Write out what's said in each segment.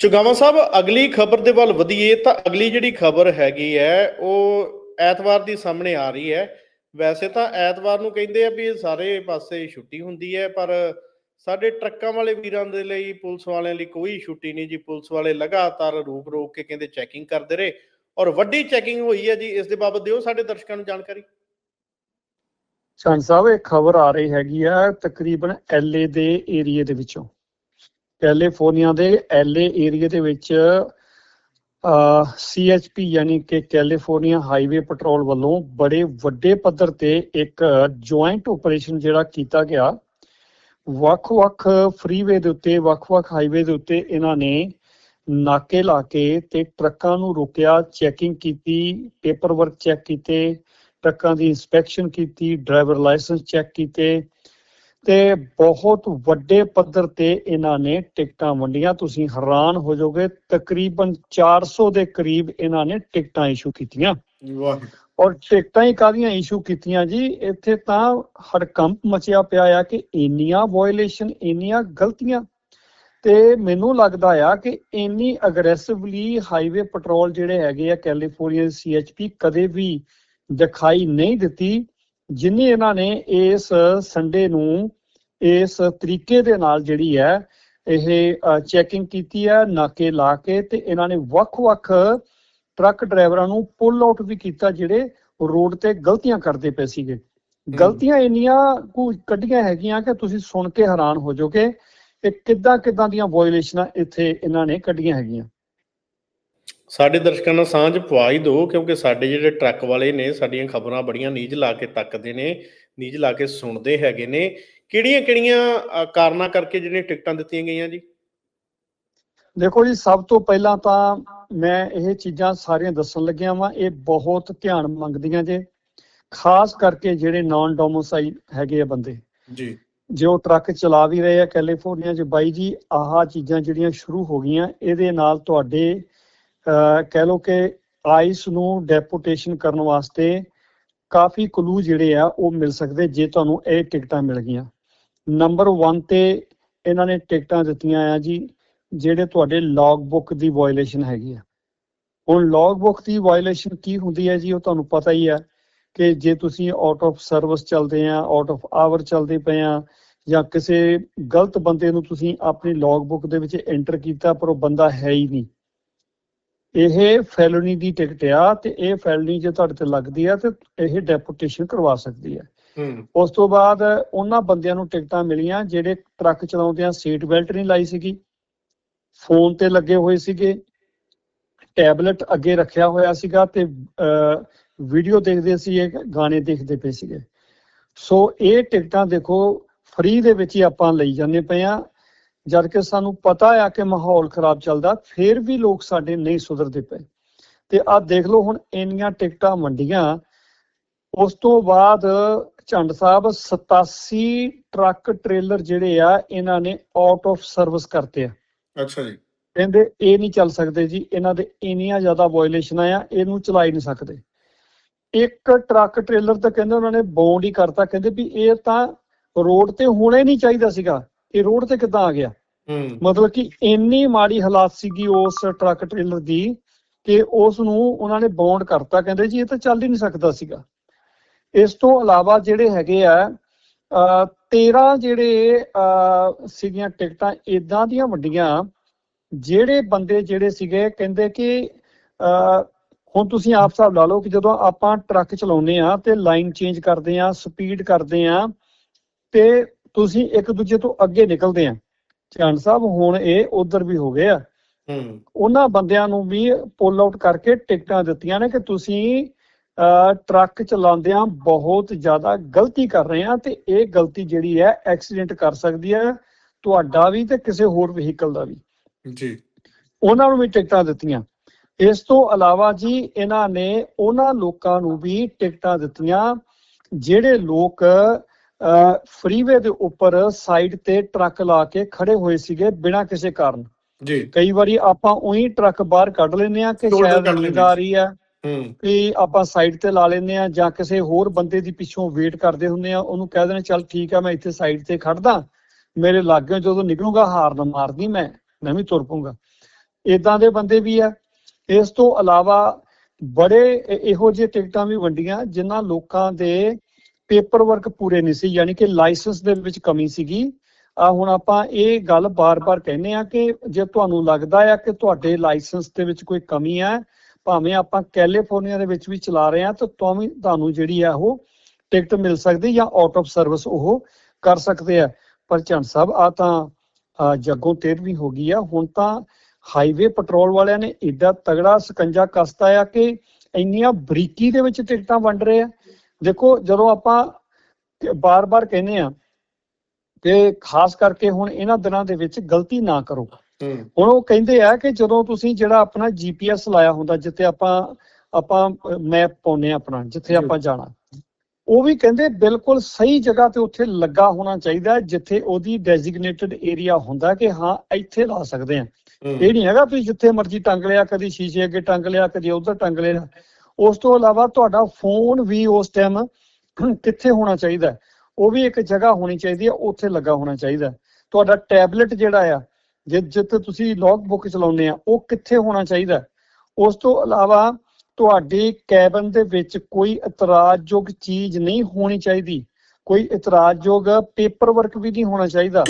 ਚੁਗਾਵਾ ਸਾਹਿਬ, ਅਗਲੀ ਖਬਰ ਦੇ ਵੱਲ ਵਧੀਏ ਤਾਂ ਅਗਲੀ ਜਿਹੜੀ ਖਬਰ ਹੈਗੀ ਹੈ, ਉਹ ਐਤਵਾਰ ਦੀ ਸਾਹਮਣੇ ਆ ਰਹੀ ਹੈ। ਵੈਸੇ ਤਾਂ ਐਤਵਾਰ ਨੂੰ ਕਹਿੰਦੇ ਆ ਵੀ ਸਾਰੇ ਪਾਸੇ ਛੁੱਟੀ ਹੁੰਦੀ ਹੈ, ਪਰ ਸਾਡੇ ਟਰੱਕਾਂ ਵਾਲੇ ਵੀਰਾਂ ਦੇ ਲਈ, ਪੁਲਿਸ ਵਾਲਿਆਂ ਲਈ ਕੋਈ ਛੁੱਟੀ ਨਹੀਂ ਜੀ। ਪੁਲਿਸ ਵਾਲੇ ਲਗਾਤਾਰ ਰੋਕ ਰੋਕ ਕੇ ਕਹਿੰਦੇ ਚੈਕਿੰਗ ਕਰਦੇ ਰਹੇ ਔਰ ਵੱਡੀ ਚੈਕਿੰਗ ਹੋਈ ਹੈ ਜੀ। ਇਸ ਦੇ ਬਾਬਤ ਦਿਓ ਸਾਡੇ ਦਰਸ਼ਕਾਂ ਨੂੰ ਜਾਣਕਾਰੀ। ਚੰਦ ਸਾਹਿਬ, ਇਹ ਖਬਰ ਆ ਰਹੀ ਹੈਗੀ ਆ ਤਕਰੀਬਨ ਐਲਏ ਦੇ ਏਰੀਏ ਦੇ ਵਿੱਚੋਂ। ਕੈਲੀਫੋਰਨੀਆ ਦੇ ਐਲਏ ਏਰੀਏ ਦੇ ਵਿੱਚ ਸੀਐਚਪੀ ਯਾਨੀ ਕਿ ਕੈਲੀਫੋਰਨੀਆ ਹਾਈਵੇ ਪੈਟਰੋਲ ਵੱਲੋਂ ਬੜੇ ਵੱਡੇ ਪੱਧਰ ਤੇ ਇੱਕ ਜੁਆਇੰਟ ਆਪਰੇਸ਼ਨ ਜਿਹੜਾ ਕੀਤਾ ਗਿਆ। ਵੱਖ-ਵੱਖ ਫਰੀਵੇ ਦੇ ਉੱਤੇ, ਵੱਖ-ਵੱਖ ਹਾਈਵੇ ਦੇ ਉੱਤੇ ਇਹਨਾਂ ਨੇ ਨਾਕੇ ਲਾ ਕੇ ਤੇ ਟਰੱਕਾਂ ਨੂੰ ਰੋਕਿਆ ਚੈਕਿੰਗ ਕੀਤੀ ਪੇਪਰ ਵਰਕ ਚੈੱਕ ਕੀਤੇ, ਟਰੱਕਾਂ ਦੀ ਇਨਸਪੈਕਸ਼ਨ ਕੀਤੀ ਡਰਾਈਵਰ ਲਾਇਸੈਂਸ ਚੈੱਕ ਕੀਤੇ। ਤੇ ਬਹੁਤ ਵੱਡੇ ਪੱਧਰ ਤੇ ਇਹਨਾਂ ਨੇ ਟਿਕਟਾਂ ਵੰਡੀਆਂ। ਤੁਸੀਂ ਹੈਰਾਨ ਹੋ ਜਾਓਗੇ ਤਕਰੀਬਨ 400 ਦੇ ਕਰੀਬ ਇਹਨਾਂ ਨੇ ਟਿਕਟਾਂ ਇਸ਼ੂ ਕੀਤੀਆਂ। ਵਾਹ ਔਰ ਟਿਕਟਾਂ ਹੀ ਕਾਹਦੀਆਂ ਇਸ਼ੂ ਕੀਤੀਆਂ ਜੀ? ਇੱਥੇ ਤਾਂ ਹੜਕੰਪ ਮਚਿਆ ਪਿਆ ਆ ਕਿ ਇੰਨੀਆਂ ਵਾਇਓਲੇਸ਼ਨ ਇੰਨੀਆਂ ਗਲਤੀਆਂ। ਤੇ ਮੈਨੂੰ ਲੱਗਦਾ ਆ ਕਿ ਇੰਨੀ ਅਗਰੈਸਿਵਲੀ ਹਾਈਵੇ ਪੈਟਰੋਲ ਜਿਹੜੇ ਹੈਗੇ ਆ ਕੈਲੀਫੋਰਨੀਆ ਸੀਐਚਪੀ ਕਦੇ ਵੀ ਦਿਖਾਈ ਨਹੀਂ ਦਿੱਤੀ ਜਿੰਨੀ ਇਹਨਾਂ ਨੇ ਇਸ ਸੰਡੇ ਨੂੰ ਇਸ ਤਰੀਕੇ ਦੇ ਨਾਲ ਜਿਹੜੀ ਹੈ ਇਹ ਚੈਕਿੰਗ ਕੀਤੀ ਹੈ ਨਾਕੇ ਲਾ ਕੇ ਤੇ ਇਹਨਾਂ ਨੇ ਵੱਖ-ਵੱਖ ਟਰੱਕ ਡਰਾਈਵਰਾਂ ਨੂੰ ਪੁੱਲ ਆਊਟ ਵੀ ਕੀਤਾ ਜਿਹੜੇ ਰੋਡ ਤੇ ਗਲਤੀਆਂ ਕਰਦੇ ਪਏ ਸੀਗੇ। ਗਲਤੀਆਂ ਇੰਨੀਆਂ ਕੁ ਕੱਢੀਆਂ ਹੈਗੀਆਂ ਕਿ ਤੁਸੀਂ ਸੁਣ ਕੇ ਹੈਰਾਨ ਹੋ ਜਾਓਗੇ ਕਿ ਕਿੱਦਾਂ ਕਿੱਦਾਂ ਦੀਆਂ ਵਾਇਓਲੇਸ਼ਨਾਂ ਇੱਥੇ ਇਹਨਾਂ ਨੇ ਕੱਢੀਆਂ ਹੈਗੀਆਂ। ਸਾਡੇ ਦਰਸ਼ਕਾਂ ਨਾਲ ਸਾਂਝ ਪਵਾ ਹੀ ਦਿਓ ਕਿਉਂਕਿ ਸਾਡੇ ਜਿਹੜੇ ਟਰੱਕ ਵਾਲੇ ਨੇ ਸਾਡੀਆਂ ਖਬਰਾਂ ਬੜੀਆਂ ਨੀਝ ਲਾ ਕੇ ਤੱਕਦੇ ਨੇ ਨੀਝ ਲਾ ਕੇ ਸੁਣਦੇ ਹੈਗੇ ਨੇ। ਕਿਹੜੀਆਂ ਕਿਹੜੀਆਂ ਕਾਰਨਾਂ ਕਰਕੇ ਜਿਹੜੀਆਂ ਟਿਕਟਾਂ ਦਿੱਤੀਆਂ ਗਈਆਂ ਜੀ? ਦੇਖੋ ਜੀ ਸਭ ਤੋਂ ਪਹਿਲਾਂ ਤਾਂ ਮੈਂ ਇਹ ਚੀਜ਼ਾਂ ਸਾਰੀਆਂ ਦੱਸਣ ਲੱਗਿਆ ਵਾਂ ਇਹ ਬਹੁਤ ਧਿਆਨ ਮੰਗਦੀਆਂ ਜੇ ਖਾਸ ਕਰਕੇ ਜਿਹੜੇ ਨਾਨ ਡੋਮੋਸਾਈਲ ਹੈਗੇ ਆ ਬੰਦੇ। ਜੀ। ਜੋ ਟਰੱਕ ਚਲਾ ਵੀ ਰਹੇ ਆ ਕੈਲੀਫੋਰਨੀਆ 'ਚ ਬਾਈ ਜੀ ਆਹ ਚੀਜ਼ਾਂ ਜਿਹੜੀਆਂ ਸ਼ੁਰੂ ਹੋ ਗਈਆਂ ਇਹਦੇ ਨਾਲ ਤੁਹਾਡੇ ਕਹਿ ਲਓ ਕਿ ਆਈਸ ਨੂੰ ਡੈਪੂਟੇਸ਼ਨ ਕਰਨ ਵਾਸਤੇ ਕਾਫੀ ਕਲੂ ਜਿਹੜੇ ਆ ਉਹ ਮਿਲ ਸਕਦੇ ਜੇ ਤੁਹਾਨੂੰ ਇਹ ਟਿਕਟਾਂ ਮਿਲ ਗਈਆਂ। ਨੰਬਰ 1 ਤੇ ਇਹਨਾਂ ਨੇ ਟਿਕਟਾਂ ਦਿੱਤੀਆਂ ਆ ਜੀ, ਜਿਹੜੇ ਤੁਹਾਡੇ ਲੌਗ ਬੁੱਕ ਦੀ ਵਾਇਓਲੇਸ਼ਨ ਹੈਗੀ ਆ। ਹੁਣ ਲੌਗ ਬੁੱਕ ਦੀ ਵਾਇਓਲੇਸ਼ਨ ਕੀ ਹੁੰਦੀ ਹੈ ਜੀ, ਉਹ ਤੁਹਾਨੂੰ ਪਤਾ ਹੀ ਆ ਕਿ ਜੇ ਤੁਸੀਂ ਆਊਟ ਆਫ ਸਰਵਿਸ ਚੱਲਦੇ ਆ ਆਊਟ ਆਫ ਆਵਰ ਚੱਲਦੇ ਪਏ ਆ, ਜਾਂ ਕਿਸੇ ਗਲਤ ਬੰਦੇ ਨੂੰ ਤੁਸੀਂ ਆਪਣੀ ਲੌਗ ਬੁੱਕ ਦੇ ਵਿੱਚ ਐਂਟਰ ਕੀਤਾ, ਪਰ ਉਹ ਬੰਦਾ ਹੈ ਹੀ ਨਹੀਂ। ਇਹ ਫੈਲਨੀ ਦੀ ਟਿਕਟ ਆ ਤੇ ਇਹ ਫੈਲਨੀ ਜੇ ਤੁਹਾਡੇ ਤੇ ਲੱਗਦੀ ਆ, ਤੇ ਇਹ ਡੈਪੂਟੇਸ਼ਨ ਕਰਵਾ ਸਕਦੀ ਹੈ ਉਸ ਤੋਂ ਬਾਅਦ ਉਹਨਾਂ ਬੰਦਿਆਂ ਨੂੰ ਟਿਕਟਾਂ ਮਿਲੀਆਂ ਜਿਹੜੇ ਟਰੱਕ ਚਲਾਉਂਦੇ ਆ ਸੀਟ ਬੈਲਟ ਨਹੀਂ ਲਾਈ ਸੀਗੀ, ਫੋਨ ਤੇ ਲੱਗੇ ਹੋਏ ਸੀਗੇ, ਟੈਬਲੇਟ ਅੱਗੇ ਰੱਖਿਆ ਹੋਇਆ ਸੀਗਾ ਤੇ ਵੀਡੀਓ ਦੇਖਦੇ ਸੀ ਇਹ ਗਾਣੇ ਦੇਖਦੇ ਪਏ ਸੀਗੇ। ਸੋ ਇਹ ਟਿਕਟਾਂ ਦੇਖੋ, ਫ੍ਰੀ ਦੇ ਵਿੱਚ ਹੀ ਆਪਾਂ ਲਈ ਜਾਂਦੇ ਪਏ ਆ ਜਦ ਕਿ ਸਾਨੂੰ ਪਤਾ ਆ ਕਿ ਮਾਹੌਲ ਖਰਾਬ ਚੱਲਦਾ, ਫਿਰ ਵੀ ਲੋਕ ਸਾਡੇ ਨਹੀਂ ਸੁਧਰਦੇ ਪਏ। ਤੇ ਆਹ ਦੇਖ ਲਓ ਹੁਣ ਇੰਨੀਆਂ ਟਿਕਟਾਂ ਵੰਡੀਆਂ, ਉਸ ਤੋਂ ਬਾਅਦ ਝੰਡ ਸਾਹਿਬ 87 ਟਰੱਕ ਟ੍ਰੇਲਰ ਜਿਹੜੇ ਆ ਇਹਨਾਂ ਨੇ ਆਊਟ ਆਫ ਸਰਵਿਸ ਕਰਤੇ ਆ। ਅੱਛਾ ਜੀ। ਕਹਿੰਦੇ ਇਹ ਨਹੀਂ ਚੱਲ ਸਕਦੇ ਜੀ ਇਹਨਾਂ ਦੇ ਇੰਨੀਆਂ ਜ਼ਿਆਦਾ ਵਾਇਓਲੇਸ਼ਨਾਂ ਆ ਇਹਨੂੰ ਚਲਾ ਹੀ ਨਹੀਂ ਸਕਦੇ। ਇੱਕ ਟਰੱਕ ਟ੍ਰੇਲਰ ਤਾਂ ਕਹਿੰਦੇ ਉਹਨਾਂ ਨੇ ਬੌਂਡ ਹੀ ਕਰਤਾ ਕਹਿੰਦੇ ਵੀ ਇਹ ਤਾਂ ਰੋਡ ਤੇ ਹੋਣਾ ਹੀ ਨਹੀਂ ਚਾਹੀਦਾ ਸੀਗਾ ਇਹ ਰੋਡ ਤੇ ਕਿੱਦਾਂ ਆ ਗਿਆ? ਮਤਲਬ ਕਿ ਇੰਨੀ ਮਾੜੀ ਹਾਲਾਤ ਸੀਗੀ ਉਸ ਟਰੱਕ ਟ੍ਰੇਲਰ ਦੀ ਕਿ ਉਸ ਨੂੰ ਉਹਨਾਂ ਨੇ ਬੌਂਡ ਕਰਤਾ ਕਹਿੰਦੇ ਜੀ ਇਹ ਤਾਂ ਚੱਲ ਹੀ ਨਹੀਂ ਸਕਦਾ ਸੀਗਾ। ਇਸ ਤੋਂ ਇਲਾਵਾ ਜਿਹੜੇ ਹੈਗੇ ਆ ਅ 13 ਜਿਹੜੇ ਅ ਸੀਗੀਆਂ ਟਿਕਟਾਂ ਇਦਾਂ ਦੀਆਂ ਵੱਡੀਆਂ ਜਿਹੜੇ ਬੰਦੇ ਜਿਹੜੇ ਸੀਗੇ ਕਹਿੰਦੇ ਕਿ ਅ ਹੁਣ ਤੁਸੀਂ ਆਪ ਹਿਸਾਬ ਲਾ ਲਓ ਕਿ ਜਦੋਂ ਆਪਾਂ ਟਰੱਕ ਚਲਾਉਂਦੇ ਆ ਤੇ ਲਾਈਨ ਚੇਂਜ ਕਰਦੇ ਆ ਸਪੀਡ ਕਰਦੇ ਆ ਤੇ ਤੁਸੀਂ ਇੱਕ ਦੂਜੇ ਤੋਂ ਅੱਗੇ ਨਿਕਲਦੇ ਆ ਚੰਦ ਸਾਹਿਬ ਹੁਣ ਇਹ ਉਧਰ ਵੀ ਹੋ ਗਏ ਆ। ਹੂੰ। ਉਹਨਾਂ ਬੰਦਿਆਂ ਨੂੰ ਵੀ ਪੁੱਲ ਆਊਟ ਕਰਕੇ ਟਿਕਟਾਂ ਦਿੱਤੀਆਂ ਨੇ ਕਿ ਤੁਸੀਂ ਟਰੱਕ ਚਲਾਉਂਦਿਆਂ ਬਹੁਤ ਜ਼ਿਆਦਾ ਗਲਤੀ ਕਰ ਰਹੇ ਆ ਤੇ ਇਹ ਗਲਤੀ ਜਿਹੜੀ ਹੈ ਐਕਸੀਡੈਂਟ ਕਰ ਸਕਦੀ ਹੈ ਤੁਹਾਡਾ ਵੀ ਤੇ ਕਿਸੇ ਹੋਰ ਵਹੀਕਲ ਦਾ ਵੀ। ਜੀ। ਉਹਨਾਂ ਨੂੰ ਵੀ ਟਿਕਟਾਂ ਦਿੱਤੀਆਂ। ਇਸ ਤੋਂ ਇਲਾਵਾ ਜੀ ਇਹਨਾਂ ਨੇ ਉਹਨਾਂ ਲੋਕਾਂ ਨੂੰ ਵੀ ਟਿਕਟਾਂ ਦਿੱਤੀਆਂ ਜਿਹੜੇ ਲੋਕ ਫਰੀਵੇ ਦੇ ਉੱਪਰ ਸਾਈਡ ਤੇ ਟਰੱਕ ਲਾ ਕੇ ਖੜੇ ਹੋਏ ਸੀਗੇ ਬਿਨਾਂ ਕਿਸੇ ਕਾਰਨ। ਜੀ। ਕਈ ਵਾਰੀ ਆਪਾਂ ਉਹੀ ਟਰੱਕ ਬਾਹਰ ਕੱਢ ਲੈਂਦੇ ਆ ਕਿ ਸ਼ਾਇਦ ਨੀਂਦ ਆ ਰਹੀ ਆ। ਹੂੰ। ਆਪਾਂ ਸਾਈਡ ਤੇ ਲਾ ਲੈਂਦੇ ਆ ਜਾਂ ਕਿਸੇ ਹੋਰ ਬੰਦੇ ਦੀ ਪਿੱਛੋਂ ਵੇਟ ਕਰਦੇ ਹੁੰਦੇ ਆ ਉਹਨੂੰ ਕਹਿ ਦੇਣਾ ਚੱਲ ਠੀਕ ਆ, ਮੈਂ ਇੱਥੇ ਸਾਈਡ ਤੇ ਖੜਦਾ, ਮੇਰੇ ਲਾਗੇ ਜਦੋਂ ਨਿਕਲੂਗਾ ਹਾਰਨ ਮਾਰਦੀ ਮੈਂ ਮੈਂ ਵੀ ਤੁਰ ਪਊਂਗਾ। ਇਦਾਂ ਦੇ ਬੰਦੇ ਵੀ ਆ। ਇਸ ਤੋਂ ਇਲਾਵਾ ਬੜੇ ਇਹੋ ਜਿਹੇ ਟਿਕਟਾਂ ਵੀ ਵੰਡੀਆਂ ਜਿਨ੍ਹਾਂ ਲੋਕਾਂ ਦੇ ਪੇਪਰ ਵਰਕ ਪੂਰੇ ਨਹੀਂ ਸੀ, ਯਾਨੀ ਕਿ ਲਾਇਸੈਂਸ ਦੇ ਵਿੱਚ ਕਮੀ ਸੀਗੀ। ਆ ਹੁਣ ਆਪਾਂ ਇਹ ਗੱਲ ਬਾਰ-ਬਾਰ ਕਹਿੰਦੇ ਆ ਕਿ ਜੇ ਤੁਹਾਨੂੰ ਲੱਗਦਾ ਆ ਕਿ ਤੁਹਾਡੇ ਲਾਇਸੈਂਸ ਦੇ ਵਿੱਚ ਕੋਈ ਕਮੀ ਹੈ ਭਾਵੇਂ ਆਪਾਂ ਕੈਲੀਫੋਰਨੀਆ ਦੇ ਵਿੱਚ ਵੀ ਚਲਾ ਰਹੇ ਆ ਤਾਂ ਤੁਹਾਨੂੰ ਜਿਹੜੀ ਆ ਉਹ ਟਿਕਟ ਮਿਲ ਸਕਦੀ ਜਾਂ ਆਊਟ ਆਫ ਸਰਵਿਸ ਉਹ ਕਰ ਸਕਦੇ ਆ। ਪਰ ਚੰਦ ਸਾਹਿਬ ਆ ਤਾਂ ਅ, ਜੱਗੋਂ 13ਵੀਂ ਹੋ ਗਈ ਆ। ਹੁਣ ਤਾਂ ਹਾਈਵੇ ਪੈਟਰੋਲ ਵਾਲਿਆਂ ਨੇ ਏਡਾ ਤਗੜਾ ਸਕੰਜਾ ਕਸਤਾ ਆ ਕਿ ਇੰਨੀਆਂ ਬਰੀਕੀ ਦੇ ਵਿੱਚ ਟਿਕਟਾਂ ਵੰਡ ਰਹੇ ਆ। ਦੇਖੋ ਜਦੋਂ ਆਪਾਂ ਬਾਰ-ਬਾਰ ਕਹਿੰਦੇ ਆ ਕਿ ਖਾਸ ਕਰਕੇ ਹੁਣ ਇਹਨਾਂ ਦਿਨਾਂ ਦੇ ਵਿੱਚ ਗਲਤੀ ਨਾ ਕਰੋ। ਹੁਣ ਉਹ ਕਹਿੰਦੇ ਆ ਕਿ ਜਦੋਂ ਤੁਸੀਂ ਜਿਹੜਾ ਆਪਣਾ ਜੀਪੀਐਸ ਲਾਇਆ ਹੁੰਦਾ ਜਿੱਥੇ ਆਪਾਂ ਆਪਾਂ ਮੈਪ ਪਾਉਨੇ ਆ ਆਪਣਾ ਜਿੱਥੇ। ਆਪਾਂ ਜਾਣਾ ਉਹ ਵੀ ਕਹਿੰਦੇ ਬਿਲਕੁਲ ਸਹੀ ਜਗ੍ਹਾ ਤੇ ਉੱਥੇ ਲੱਗਾ ਹੋਣਾ ਚਾਹੀਦਾ ਜਿੱਥੇ ਉਹਦੀ ਡੈਜ਼ਿਗਨੇਟਡ ਏਰੀਆ ਹੁੰਦਾ ਕਿ ਹਾਂ ਇੱਥੇ ਲਾ ਸਕਦੇ ਆ ਇਹ ਨਹੀਂ ਹੈਗਾ ਤੁਸੀਂ ਜਿੱਥੇ ਮਰਜ਼ੀ ਟੰਗ ਲਿਆ ਕਦੀ ਸ਼ੀਸ਼ੇ ਅੱਗੇ ਟੰਗ ਲਿਆ ਕਦੀ ਉਧਰ ਟੰਗ ਲਿਆ ਉਸ ਤੋਂ ਇਲਾਵਾ ਤੁਹਾਡਾ ਫੋਨ ਵੀ ਉਸ ਟਾਈਮ ਕਿੱਥੇ ਹੋਣਾ ਚਾਹੀਦਾ? ਉਹ ਵੀ ਇੱਕ ਜਗ੍ਹਾ ਹੋਣੀ ਚਾਹੀਦੀ ਹੈ ਉੱਥੇ ਲੱਗਾ ਹੋਣਾ ਚਾਹੀਦਾ। ਤੁਹਾਡਾ ਟੈਬਲੇਟ ਜਿਹੜਾ ਆ ਜਿ- ਜਿੱਥੇ ਤੁਸੀਂ ਲੌਗ ਬੁੱਕ ਚਲਾਉਂਦੇ ਆ ਉਹ ਕਿੱਥੇ ਹੋਣਾ ਚਾਹੀਦਾ? ਉਸ ਤੋਂ ਇਲਾਵਾ ਤੁਹਾਡੀ ਕੈਬਨ ਦੇ ਵਿੱਚ ਕੋਈ ਇਤਰਾਜ਼ਯੋਗ ਚੀਜ਼ ਨਹੀਂ ਹੋਣੀ ਚਾਹੀਦੀ। ਕੋਈ ਇਤਰਾਜ਼ਯੋਗ ਪੇਪਰ ਵਰਕ ਵੀ ਨਹੀਂ ਹੋਣਾ ਚਾਹੀਦਾ।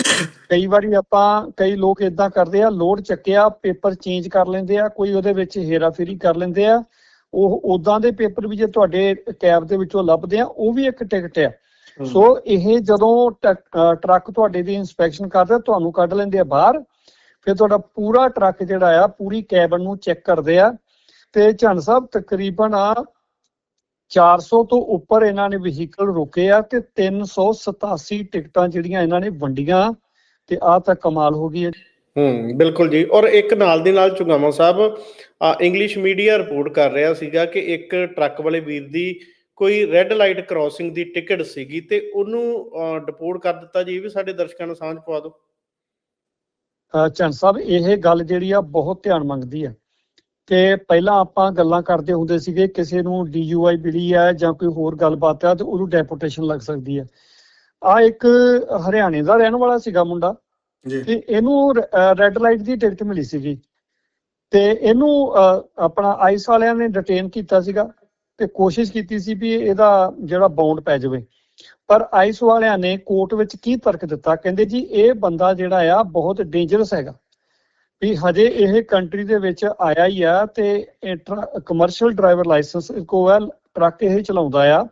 ਕਈ ਵਾਰੀ ਆਪਾਂ ਕਈ ਲੋਕ ਇਦਾਂ ਕਰਦੇ ਆ ਲੋਡ ਚੱਕਿਆ ਪੇਪਰ ਚੇਂਜ ਕਰ ਲੈਂਦੇ ਆ ਕੋਈ ਉਹਦੇ ਵਿੱਚ ਹੇਰਾਫੇਰੀ ਕਰ ਲੈਂਦੇ ਆ। ਉਹ ਉਦਾਂ ਦੇ ਪੇਪਰ ਵੀ ਜੇ ਤੁਹਾਡੇ ਕੈਬ ਦੇ ਵਿੱਚੋਂ ਲੱਭਦੇ ਆ ਉਹ ਵੀ ਇੱਕ ਟਿਕਟ ਆ। ਸੋ ਇਹ ਜਦੋਂ ਟਰੱਕ ਤੁਹਾਡੇ ਦੀ ਇਨਸਪੈਕਸ਼ਨ ਕਰਦਾ ਤੁਹਾਨੂੰ ਕੱਢ ਲੈਂਦੇ ਆ ਬਾਹਰ। ਫਿਰ ਤੁਹਾਡਾ ਪੂਰਾ ਟਰੱਕ ਜਿਹੜਾ ਆ, ਪੂਰੀ ਕੈਬਨ ਨੂੰ ਚੈੱਕ ਕਰਦੇ ਆ। ਤੇ ਝੰਡ ਸਾਹਿਬ, ਤਕਰੀਬਨ ਆ 400 ਤੋਂ ਉੱਪਰ ਇਹਨਾਂ ਨੇ ਵਹੀਕਲ ਰੋਕੇ ਆ ਤੇ 387 ਟਿਕਟਾਂ ਜਿਹੜੀਆਂ ਇਹਨਾਂ ਨੇ ਵੰਡੀਆਂ ਤੇ ਆ ਤਾਂ ਕਮਾਲ ਹੋ ਗਈ ਹੈ। ਹੂੰ, ਬਿਲਕੁਲ ਜੀ। ਔਰ ਇੱਕ ਨਾਲ ਦੀ ਨਾਲ ਚੁਗਾਮਾ ਸਾਹਿਬ ਇੰਗਲਿਸ਼ ਮੀਡੀਆ ਰਿਪੋਰਟ ਕਰ ਰਿਹਾ ਸੀਗਾ ਕਿ ਇੱਕ ਟਰੱਕ ਵਾਲੇ ਵੀਰ ਦੀ ਕੋਈ ਰੈੱਡ ਲਾਈਟ ਕ੍ਰਾਸਿੰਗ ਦੀ ਟਿਕਟ ਸੀਗੀ ਤੇ ਉਹਨੂੰ ਡਿਪੋਰਟ ਕਰ ਦਿੱਤਾ ਜੀ। ਇਹ ਵੀ ਸਾਡੇ ਦਰਸ਼ਕਾਂ ਨੂੰ ਸਾਂਝ ਪਵਾ ਦਿਓ। ਝੰਡ ਸਾਹਿਬ ਇਹ ਗੱਲ ਜਿਹੜੀ ਆ ਬਹੁਤ ਧਿਆਨ ਮੰਗਦੀ ਹੈ ਕਿ ਪਹਿਲਾਂ ਆਪਾਂ ਗੱਲਾਂ ਕਰਦੇ ਹੁੰਦੇ ਸੀਗੇ ਕਿਸੇ ਨੂੰ ਡੀਯੂਆਈ ਮਿਲੀ ਹੈ ਜਾਂ ਕੋਈ ਹੋਰ ਗੱਲਬਾਤ ਹੈ ਤੇ ਉਹਨੂੰ ਡੈਪੋਟੇਸ਼ਨ ਲੱਗ ਸਕਦੀ ਹੈ ਆ ਇੱਕ ਹਰਿਆਣੇ ਦਾ ਰਹਿਣ ਵਾਲਾ ਸੀਗਾ ਮੁੰਡਾ ਜੀ। ਤੇ ਇਹਨੂੰ ਰੈੱਡ ਲਾਈਟ ਦੀ ਟਿਕਟ ਮਿਲੀ ਸੀਗੀ ਤੇ ਇਹਨੂੰ ਆਪਣਾ ਆਈਸ ਵਾਲਿਆਂ ਨੇ ਡਿਟੇਨ ਕੀਤਾ ਸੀਗਾ ਤੇ ਕੋਸ਼ਿਸ਼ ਕੀਤੀ ਸੀ ਵੀ ਇਹਦਾ ਜਿਹੜਾ ਬਾਉਂਡ ਪੈ ਜਾਵੇ। ਪਰ ਆਈਸ ਵਾਲਿਆਂ ਨੇ ਕੋਰਟ ਵਿੱਚ ਕੀ ਤਰਕ ਦਿੱਤਾ? ਕਹਿੰਦੇ ਜੀ ਇਹ ਬੰਦਾ ਜਿਹੜਾ ਆ ਬਹੁਤ ਡੇਂਜਰਸ ਹੈਗਾ। ਵੀ ਹਜੇ ਇਹ ਕੰਟਰੀ ਦੇ ਵਿੱਚ ਆਇਆ ਹੀ ਆ ਤੇ ਕਮਰਸ਼ੀਅਲ ਡਰਾਈਵਰ ਲਾਇਸੈਂਸ ਕੋਲ ਹੈ ਟਰੱਕ ਇਹ ਚਲਾਉਂਦਾ ਆ।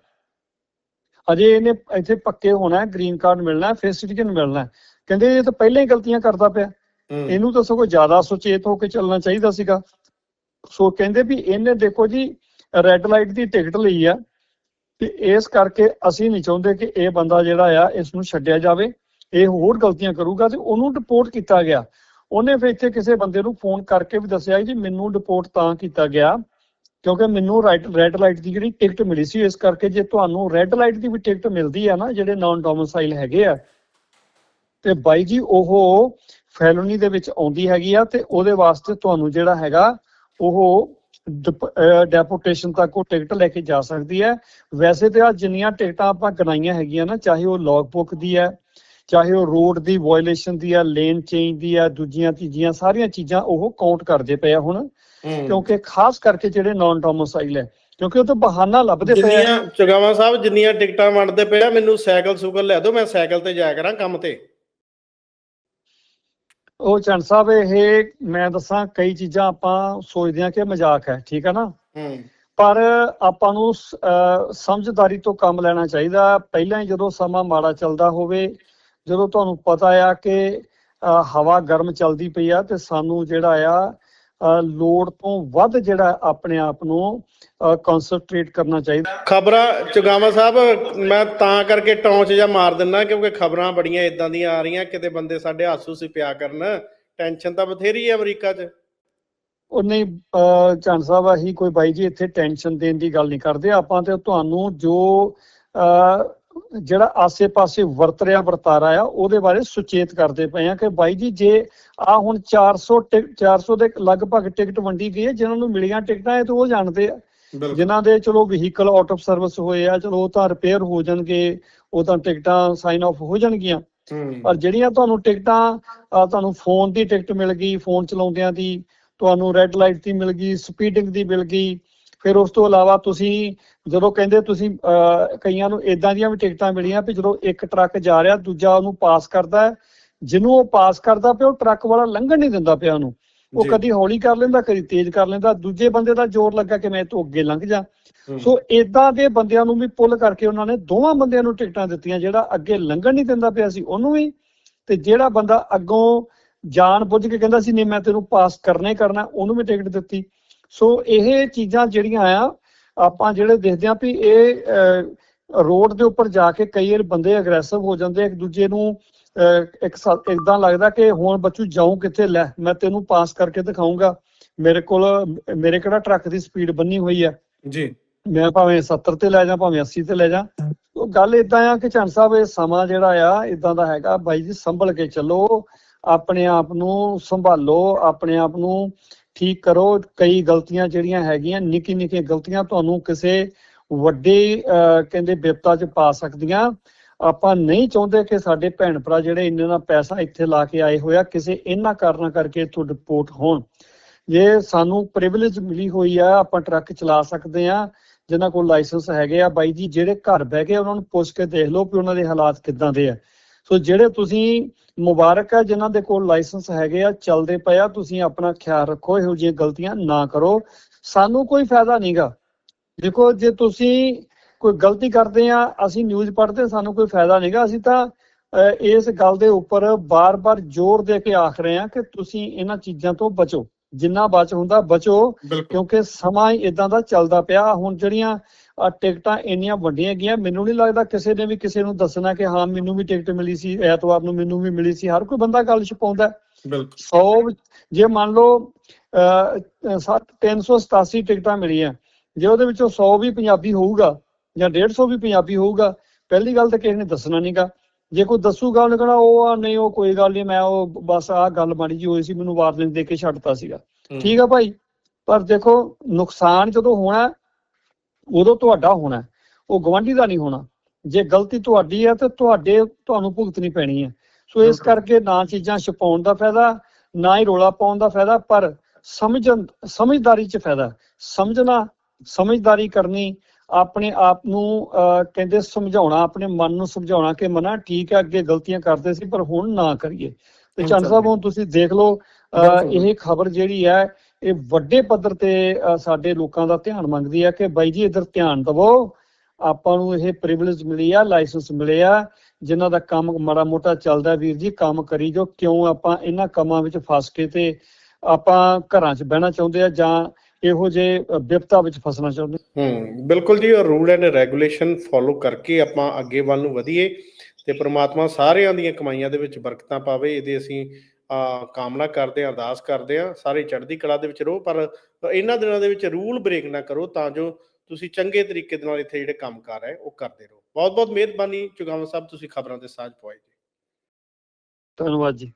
ਅਜੇ ਇਹਨੇ ਇੱਥੇ ਪੱਕੇ ਹੋਣਾ ਗ੍ਰੀਨ ਕਾਰਡ ਮਿਲਣਾ ਹੈ ਫਿਰ ਸਿਟੀਜ਼ਨ ਮਿਲਣਾ ਹੈ। ਕਹਿੰਦੇ ਇਹ ਤਾਂ ਪਹਿਲਾਂ ਹੀ ਗਲਤੀਆਂ ਕਰਦਾ ਪਿਆ। ਇਹਨੂੰ ਤਾਂ ਸਗੋਂ ਜ਼ਿਆਦਾ ਸੁਚੇਤ ਹੋ ਕੇ ਚੱਲਣਾ ਚਾਹੀਦਾ ਸੀਗਾ। ਸੋ ਕਹਿੰਦੇ ਵੀ ਇਹਨੇ ਦੇਖੋ ਜੀ ਰੈੱਡ ਲਾਈਟ ਦੀ ਟਿਕਟ ਲਈ ਆ। ਤੇ ਇਸ ਕਰਕੇ ਅਸੀਂ ਨਹੀਂ ਚਾਹੁੰਦੇ ਕਿ ਇਹ ਬੰਦਾ ਜਿਹੜਾ ਆ ਇਸ ਨੂੰ ਛੱਡਿਆ ਜਾਵੇ। ਇਹ ਹੋਰ ਗਲਤੀਆਂ ਕਰੂਗਾ ਤੇ ਉਹਨੂੰ ਰਿਪੋਰਟ ਕੀਤਾ ਗਿਆ। ਉਹਨੇ ਫਿਰ ਇੱਥੇ ਕਿਸੇ ਬੰਦੇ ਨੂੰ ਫੋਨ ਕਰਕੇ ਵੀ ਦੱਸਿਆ ਜੀ, ਮੈਨੂੰ ਰਿਪੋਰਟ ਤਾਂ ਕੀਤਾ ਗਿਆ, ਕਿਉਂਕਿ ਮੈਨੂੰ ਰਾਈਟ ਰੈੱਡ ਲਾਈਟ ਦੀ ਜਿਹੜੀ ਟਿਕਟ ਮਿਲੀ ਸੀ, ਇਸ ਕਰਕੇ ਜੇ ਤੁਹਾਨੂੰ ਰੈੱਡ ਲਾਈਟ ਦੀ ਵੀ ਟਿਕਟ ਮਿਲਦੀ ਆ ਨਾ, ਜਿਹੜੇ ਨਾਨ ਡੋਮਿਸਾਈਲ ਹੈਗੇ ਆ, ਤੇ ਬਾਈ ਜੀ ਉਹ ਫੈਲੋਨੀ ਦੇ ਵਿੱਚ ਆਉਂਦੀ ਹੈਗੀ ਆ ਤੇ ਉਹਦੇ ਵਾਸਤੇ ਤੁਹਾਨੂੰ ਜਿਹੜਾ ਹੈਗਾ, ਉਹ ਡੈਪੋਟੇਸ਼ਨ ਤੱਕ ਉਹ ਟਿਕਟ ਲੈ ਕੇ ਜਾ ਸਕਦੀ ਹੈ। ਵੈਸੇ ਤੇ ਆ ਜਿੰਨੀਆਂ ਟਿਕਟਾਂ ਆਪਾਂ ਗਨਾਈਆਂ ਹੈਗੀਆਂ ਨਾ ਚਾਹੇ ਉਹ ਲੌਗ ਬੁੱਕ ਦੀ ਹੈ ਚਾਹੇ ਉਹ ਰੋਡ ਦੀ ਵਾਇਓਲੇਸ਼ਨ ਦੀ ਆ ਲੇਨ ਚੇਂਜ ਦੀ ਆ ਦੂਜੀਆਂ ਤੀਜੀਆਂ ਸਾਰੀਆਂ ਚੀਜ਼ਾਂ ਉਹ ਕਾਊਂਟ ਕਰਦੇ ਪਏ ਆ ਹੁਣ। ਕਿਉਂਕਿ ਖਾਸ ਕਰਕੇ ਜਿਹੜੇ ਨਾਨ ਡੋਮਿਸਾਈਲ ਹੈ ਕਿਉਂਕਿ ਉਹ ਤਾਂ ਬਹਾਨਾ ਲੱਭਦੇ ਪਏ ਜਿੰਨੀਆਂ ਚੁਗਾਮਾ ਸਾਹਿਬ ਜਿੰਨੀਆਂ ਟਿਕਟਾਂ ਵੰਡਦੇ ਪਏ ਆ ਮੈਨੂੰ ਸਾਈਕਲ ਸੁਕਲ ਲੈ ਦਿਓ ਮੈਂ ਸਾਈਕਲ ਤੇ ਜਾਇਆ ਕਰਾਂ ਕੰਮ ਤੇ। ਉਹ ਚੰਦ ਸਾਹਿਬ ਇਹ ਮੈਂ ਦੱਸਾਂ ਕਈ ਚੀਜ਼ਾਂ ਆਪਾਂ ਸੋਚਦੇ ਹਾਂ ਕਿ ਮਜ਼ਾਕ ਹੈ ਠੀਕ ਹੈ ਨਾ? ਹੂੰ। ਪਰ ਆਪਾਂ ਨੂੰ ਸਮਝਦਾਰੀ ਤੋਂ ਕੰਮ ਲੈਣਾ ਚਾਹੀਦਾ। ਪਹਿਲਾਂ ਹੀ ਜਦੋਂ ਸਮਾਂ ਮਾੜਾ ਚੱਲਦਾ ਹੋਵੇ ਜਦੋਂ ਤੁਹਾਨੂੰ ਪਤਾ ਆ ਕਿ ਹਵਾ ਗਰਮ ਚੱਲਦੀ ਪਈ ਆ ਤੇ ਸਾਨੂੰ ਜਿਹੜਾ ਆ ਲੋੜ ਤੋਂ ਵੱਧ ਜਿਹੜਾ ਆਪਣੇ ਆਪ ਨੂੰ ਕਨਸੈਂਟਰੇਟ ਕਰਨਾ ਚਾਹੀਦਾ। ਖਬਰਾਂ ਚੁਗਾਮਾ ਸਾਹਿਬ ਮੈਂ ਤਾਂ ਕਰਕੇ ਟੌਂਚ ਜਾਂ ਮਾਰ ਦਿੰਦਾ ਕਿਉਂਕਿ ਖਬਰਾਂ ਬੜੀਆਂ ਇਦਾਂ ਦੀਆਂ ਆ ਰਹੀਆਂ ਕਿਤੇ ਬੰਦੇ ਸਾਡੇ ਹਾਸੂ ਸੀ ਪਿਆ ਕਰਨ। ਟੈਨਸ਼ਨ ਤਾਂ ਬਥੇਰੀ ਹੈ ਅਮਰੀਕਾ 'ਚ। ਉਹ ਨਹੀਂ ਚੰਦ ਸਾਹਿਬ ਅਸੀਂ ਕੋਈ ਬਾਈ ਜੀ ਇੱਥੇ ਟੈਨਸ਼ਨ ਦੇਣ ਦੀ ਗੱਲ ਨਹੀਂ ਕਰਦੇ। ਆਪਾਂ ਤੇ ਤੁਹਾਨੂੰ ਜੋ ਜਿਹੜਾ ਆਸੇ-ਪਾਸੇ ਵਰਤ ਰਿਹਾ ਵਰਤਾਰਾ ਆ ਉਹਦੇ ਬਾਰੇ ਸੁਚੇਤ ਕਰਦੇ ਪਏ ਆ ਕਿ ਬਾਈ ਜੀ ਜੇ ਆ ਹੁਣ 400 ਟਿਕ 400 ਦੇ ਲਗਭਗ ਟਿਕਟ ਵੰਡੀ ਗਈ ਹੈ ਜਿਨ੍ਹਾਂ ਨੂੰ ਮਿਲੀਆਂ ਟਿਕਟਾਂ ਇਹ ਤਾਂ ਉਹ ਜਾਣਦੇ ਆ। ਜਿਨ੍ਹਾਂ ਦੇ ਚਲੋ ਵਹੀਕਲ ਆਊਟ ਆਫ ਸਰਵਿਸ ਹੋਏ ਆ ਚਲੋ ਉਹ ਤਾਂ ਰਿਪੇਅਰ ਹੋ ਜਾਣਗੇ ਉਹ ਤਾਂ ਟਿਕਟਾਂ ਸਾਈਨ ਆਫ ਹੋ ਜਾਣਗੀਆਂ। ਪਰ ਜਿਹੜੀਆਂ ਤੁਹਾਨੂੰ ਟਿਕਟਾਂ ਤੁਹਾਨੂੰ ਫੋਨ ਦੀ ਟਿਕਟ ਮਿਲ ਗਈ ਫੋਨ ਚਲਾਉਂਦਿਆਂ ਦੀ ਤੁਹਾਨੂੰ ਰੈੱਡ ਲਾਈਟ ਦੀ ਮਿਲ ਗਈ ਸਪੀਡਿੰਗ ਦੀ ਮਿਲ ਗਈ ਫਿਰ ਉਸ ਤੋਂ ਇਲਾਵਾ ਤੁਸੀਂ ਜਦੋਂ ਕਹਿੰਦੇ ਤੁਸੀਂ ਕਈਆਂ ਨੂੰ ਇਦਾਂ ਦੀਆਂ ਵੀ ਟਿਕਟਾਂ ਮਿਲੀਆਂ ਵੀ ਜਦੋਂ ਇੱਕ ਟਰੱਕ ਜਾ ਰਿਹਾ ਦੂਜਾ ਉਹਨੂੰ ਪਾਸ ਕਰਦਾ ਜਿਹਨੂੰ ਉਹ ਪਾਸ ਕਰਦਾ ਪਿਆ ਉਹ ਟਰੱਕ ਵਾਲਾ ਲੰਘਣ ਨਹੀਂ ਦਿੰਦਾ ਪਿਆ ਉਹਨੂੰ ਉਹ। ਕਦੀ ਹੌਲੀ ਕਰ ਲੈਂਦਾ ਕਦੀ ਤੇਜ਼ ਕਰ ਲੈਂਦਾ ਦੂਜੇ ਬੰਦੇ ਦਾ ਜ਼ੋਰ ਲੱਗਾ ਕਿ ਮੈਂ ਤੋਂ ਅੱਗੇ ਲੰਘ ਜਾ। ਸੋ ਇਦਾਂ ਦੇ ਬੰਦਿਆਂ ਨੂੰ ਵੀ ਪੁੱਲ ਕਰਕੇ ਉਹਨਾਂ ਨੇ ਦੋਵਾਂ ਬੰਦਿਆਂ ਨੂੰ ਟਿਕਟਾਂ ਦਿੱਤੀਆਂ ਜਿਹੜਾ ਅੱਗੇ ਲੰਘਣ ਨਹੀਂ ਦਿੰਦਾ ਪਿਆ ਸੀ ਉਹਨੂੰ ਵੀ ਤੇ ਜਿਹੜਾ ਬੰਦਾ ਅੱਗੋਂ ਜਾਣ ਬੁੱਝ ਕੇ ਕਹਿੰਦਾ ਸੀ ਨਹੀਂ ਮੈਂ ਤੈਨੂੰ ਪਾਸ ਕਰਨਾ ਹੀ ਕਰਨਾ ਉਹਨੂੰ ਵੀ ਟਿਕਟ ਦਿੱਤੀ ਸੋ ਇਹ ਚੀਜ਼ਾਂ ਜਿਹੜੀਆਂ ਆ ਆਪਾਂ ਜਿਹੜੇ ਦੇਖਦੇ ਆ ਵੀ ਇਹ ਰੋਡ ਦੇ ਉੱਪਰ ਜਾ ਕੇ ਕਈ ਵਾਰ ਬੰਦੇ ਅਗਰੈਸਿਵ ਹੋ ਜਾਂਦੇ ਆ, ਇੱਕ ਦੂਜੇ ਨੂੰ ਇੱਕ ਇਦਾਂ ਲੱਗਦਾ ਕਿ ਹੁਣ ਬੱਚੂ ਜਾਉਂ ਕਿੱਥੇ? ਲੈ ਮੈਂ ਤੈਨੂੰ ਪਾਸ ਕਰਕੇ ਦਿਖਾਉਂਗਾ ਮੇਰੇ ਕੋਲ ਮੇਰੇ ਕਿਹੜਾ ਟਰੱਕ ਦੀ ਸਪੀਡ ਬੰਨੀ ਹੋਈ ਆ? ਜੀ। ਮੈਂ ਭਾਵੇਂ 70 ਤੇ ਲੈ ਜਾ ਭਾਵੇਂ 80 ਤੇ ਲੈ ਜਾ। ਉਹ ਗੱਲ ਇਦਾਂ ਆ ਕਿ ਚੰਨ ਸਾਹਿਬ ਇਹ ਸਮਾਂ ਜਿਹੜਾ ਆ ਇਦਾਂ ਦਾ ਹੈਗਾ ਬਾਈ ਜੀ ਸੰਭਲ ਕੇ ਚੱਲੋ। ਆਪਣੇ ਆਪ ਨੂੰ ਸੰਭਾਲੋ ਆਪਣੇ ਆਪ ਨੂੰ ਠੀਕ ਕਰੋ, ਕਈ ਗਲਤੀਆਂ ਜਿਹੜੀਆਂ ਹੈਗੀਆਂ, ਨਿੱਕੀ ਨਿੱਕੀ ਗਲਤੀਆਂ ਤੁਹਾਨੂੰ ਕਿਸੇ ਵੱਡੇ ਕਹਿੰਦੇ ਬਿਪਤਾ 'ਚ ਪਾ ਸਕਦੀਆਂ। ਆਪਾਂ ਨਹੀਂ ਚਾਹੁੰਦੇ ਕਿ ਸਾਡੇ ਭੈਣ ਭਰਾ ਜਿਹੜੇ ਇੰਨੇ ਨਾਲ ਪੈਸਾ ਇੱਥੇ ਲਾ ਕੇ ਆਏ ਹੋਇਆ ਕਿਸੇ ਇਹਨਾਂ ਕਾਰਨਾਂ ਕਰਕੇ ਇੱਥੋਂ ਡਿਪੋਰਟ ਹੋਣ। ਜੇ ਸਾਨੂੰ ਪ੍ਰਿਵਿਲੇਜ ਮਿਲੀ ਹੋਈ ਆ, ਆਪਾਂ ਟਰੱਕ ਚਲਾ ਸਕਦੇ ਆ ਜਿਨ੍ਹਾਂ ਕੋਲ ਲਾਇਸੈਂਸ ਹੈਗੇ ਆ, ਬਾਈ ਜੀ, ਜਿਹੜੇ ਘਰ ਬਹਿ ਗਏ, ਉਹਨਾਂ ਨੂੰ ਪੁੱਛ ਕੇ ਦੇਖ ਲਓ ਕਿ ਉਹਨਾਂ ਦੇ ਹਾਲਾਤ ਕਿੱਦਾਂ ਦੇ ਆ। ਸੋ ਜਿਹੜੇ ਤੁਸੀਂ ਮੁਬਾਰਕ ਆ ਜਿਨ੍ਹਾਂ ਦੇ ਕੋਲ ਲਾਇਸੈਂਸ ਹੈਗੇ ਆ ਚੱਲਦੇ ਪਏ ਆ ਤੁਸੀਂ ਆਪਣਾ ਖਿਆਲ ਰੱਖੋ ਇਹੋ ਜਿਹੀਆਂ ਗਲਤੀਆਂ ਨਾ ਕਰੋ। ਸਾਨੂੰ ਕੋਈ ਫਾਇਦਾ ਨਹੀਂਗਾ ਦੇਖੋ ਜੇ ਤੁਸੀਂ ਕੋਈ ਗਲਤੀ ਕਰਦੇ ਆ ਅਸੀਂ ਨਿਊਜ਼ ਪੜ੍ਹਦੇ ਸਾਨੂੰ ਕੋਈ ਫਾਇਦਾ ਨਹੀਂਗਾ ਅਸੀਂ ਤਾਂ ਇਸ ਗੱਲ ਦੇ ਉੱਪਰ ਬਾਰ-ਬਾਰ ਜ਼ੋਰ ਦੇ ਕੇ ਆਖ ਰਹੇ ਆ ਕਿ ਤੁਸੀਂ ਇਹਨਾਂ ਚੀਜ਼ਾਂ ਤੋਂ ਬਚੋ। ਜਿੰਨਾ ਬਚ ਹੁੰਦਾ ਬਚੋ। ਕਿਉਂਕਿ ਸਮਾਂ ਹੀ ਇਦਾਂ ਦਾ ਚੱਲਦਾ ਪਿਆ। ਹੁਣ ਜਿਹੜੀਆਂ ਟਿਕਟਾਂ ਇੰਨੀਆਂ ਵੱਡੀਆਂ ਗਈਆਂ ਮੈਨੂੰ ਨਹੀਂ ਲੱਗਦਾ ਕਿਸੇ ਨੇ ਵੀ ਕਿਸੇ ਨੂੰ ਦੱਸਣਾ ਕਿ ਹਾਂ ਮੈਨੂੰ ਵੀ ਟਿਕਟ ਮਿਲੀ ਸੀ ਐਤਵਾਰ ਨੂੰ ਮੈਨੂੰ ਵੀ ਮਿਲੀ ਸੀ ਹਰ ਕੋਈ ਬੰਦਾ ਗੱਲ ਛਪਾਉਂਦਾ। ਬਿਲਕੁਲ 100 ਜੇ ਮੰਨ ਲਓ ਅਹ, ਸੱਤ 387 ਟਿਕਟਾਂ ਮਿਲੀਆਂ ਜੇ ਉਹਦੇ ਵਿੱਚੋਂ 100 ਵੀ ਪੰਜਾਬੀ ਹੋਊਗਾ ਜਾਂ 150 ਵੀ ਪੰਜਾਬੀ ਹੋਊਗਾ ਪਹਿਲੀ ਗੱਲ ਤਾਂ ਕਿਸੇ ਨੇ ਦੱਸਣਾ ਨਹੀਂਗਾ ਜੇ ਕੋਈ ਦੱਸੂਗਾ ਉਹਨੇ ਕਹਣਾ ਉਹ ਆ ਨਹੀਂ ਉਹ ਕੋਈ ਗੱਲ ਨਹੀਂ ਮੈਂ ਉਹ ਬਸ ਆਹ ਗੱਲ ਮਾੜੀ ਜੀ ਹੋਈ ਸੀ ਮੈਨੂੰ ਵਾਰਨਿੰਗ ਦੇ ਕੇ ਛੱਡਤਾ ਸੀਗਾ। ਠੀਕ ਆ ਭਾਈ ਪਰ ਦੇਖੋ ਨੁਕਸਾਨ ਜਦੋਂ ਹੋਣਾ ਉਦੋਂ ਤੁਹਾਡਾ ਹੋਣਾ ਉਹ ਗਵਾਂਢੀ ਦਾ ਨਹੀਂ ਹੋਣਾ ਜੇ ਗਲਤੀ ਤੁਹਾਡੀ ਹੈ ਤਾਂ ਤੁਹਾਡੇ ਤੁਹਾਨੂੰ ਭੁਗਤਣੀ ਪੈਣੀ ਹੈ ਸੋ ਇਸ। ਕਰਕੇ ਨਾ ਚੀਜ਼ਾਂ ਛਪਾਉਣ ਦਾ ਫਾਇਦਾ ਨਾ ਹੀ ਰੋਲਾ ਪਾਉਣ ਦਾ ਫਾਇਦਾ ਪਰ ਸਮਝਣ ਸਮਝਦਾਰੀ 'ਚ ਫਾਇਦਾ ਸਮਝਣਾ ਸਮਝਦਾਰੀ ਕਰਨੀ ਆਪਣੇ ਆਪ ਨੂੰ ਕਹਿੰਦੇ ਸਮਝਾਉਣਾ ਆਪਣੇ ਮਨ ਨੂੰ ਸਮਝਾਉਣਾ ਕਿ ਮਨਾ ਠੀਕ ਹੈ ਅੱਗੇ ਗਲਤੀਆਂ ਕਰਦੇ ਸੀ ਪਰ ਹੁਣ ਨਾ ਕਰੀਏ ਤੇ ਚੰਦ ਸਾਹਿਬ। ਹੁਣ ਤੁਸੀਂ ਦੇਖ ਲਓ। ਇਹ ਖਬਰ ਜਿਹੜੀ ਹੈ ਇਹ ਵੱਡੇ ਪੱਧਰ ਤੇ ਸਾਡੇ ਲੋਕਾਂ ਦਾ ਧਿਆਨ ਮੰਗਦੀ ਹੈ ਕਿ ਬਾਈ ਜੀ ਇਧਰ ਧਿਆਨ ਦਿਵੋ। ਆਪਾਂ ਨੂੰ ਇਹ ਪ੍ਰਿਵਿਲੇਜ ਮਿਲੀ ਆ ਲਾਇਸੈਂਸ ਮਿਲੇ ਜਿਨ੍ਹਾਂ ਦਾ ਕੰਮ ਮਾੜਾ ਮੋਟਾ ਚੱਲਦਾ ਵੀਰ ਜੀ ਕੰਮ ਕਰੀ ਜੋ ਕਿਉਂ ਆਪਾਂ ਇਹਨਾਂ ਕੰਮਾਂ ਵਿੱਚ ਫਸ ਕੇ ਤੇ ਆਪਾਂ ਘਰਾਂ 'ਚ ਬਹਿਣਾ ਚਾਹੁੰਦੇ ਆ ਜਾਂ ਇਹੋ ਜਿਹੇ ਅਹ, ਬਿਪਤਾ ਵਿੱਚ ਫਸਣਾ ਚਾਹੁੰਦੇ ਹੂੰ ਬਿਲਕੁਲ ਜੀ ਰੂਲ ਐਂਡ ਰੈਗੂਲੇਸ਼ਨ ਫੋਲੋ ਕਰਕੇ ਆਪਾਂ ਅੱਗੇ ਵੱਲ ਨੂੰ ਵਧੀਏ ਤੇ ਪ੍ਰਮਾਤਮਾ ਸਾਰਿਆਂ ਦੀਆਂ ਕਮਾਈਆਂ ਦੇ ਵਿੱਚ ਬਰਕਤਾਂ ਪਾਵੇ ਇਹਦੇ ਅਸੀਂ ਕਾਮਨਾ ਕਰਦੇ ਹਾਂ, ਅਰਦਾਸ ਕਰਦੇ ਹਾਂ, ਸਾਰੇ ਚੜ੍ਹਦੀ ਕਲਾ ਦੇ ਵਿੱਚ ਰਹੋ, ਪਰ ਇਹਨਾਂ ਦਿਨਾਂ ਦੇ ਵਿੱਚ ਰੂਲ ਬ੍ਰੇਕ ਨਾ ਕਰੋ, ਤਾਂ ਜੋ ਤੁਸੀਂ ਚੰਗੇ ਤਰੀਕੇ ਦੇ ਨਾਲ ਇੱਥੇ ਜਿਹੜੇ ਕੰਮ ਕੰਮਕਾਰ ਹੈ ਉਹ ਕਰਦੇ ਰਹੋ। ਬਹੁਤ ਬਹੁਤ ਮਿਹਰਬਾਨੀ, ਚੁਗਾਵਾ ਸਾਹਿਬ, ਤੁਸੀਂ ਖਬਰਾਂ ਦੇ ਸਾਂਝ ਪਵਾਏ ਜੀ। ਧੰਨਵਾਦ ਜੀ।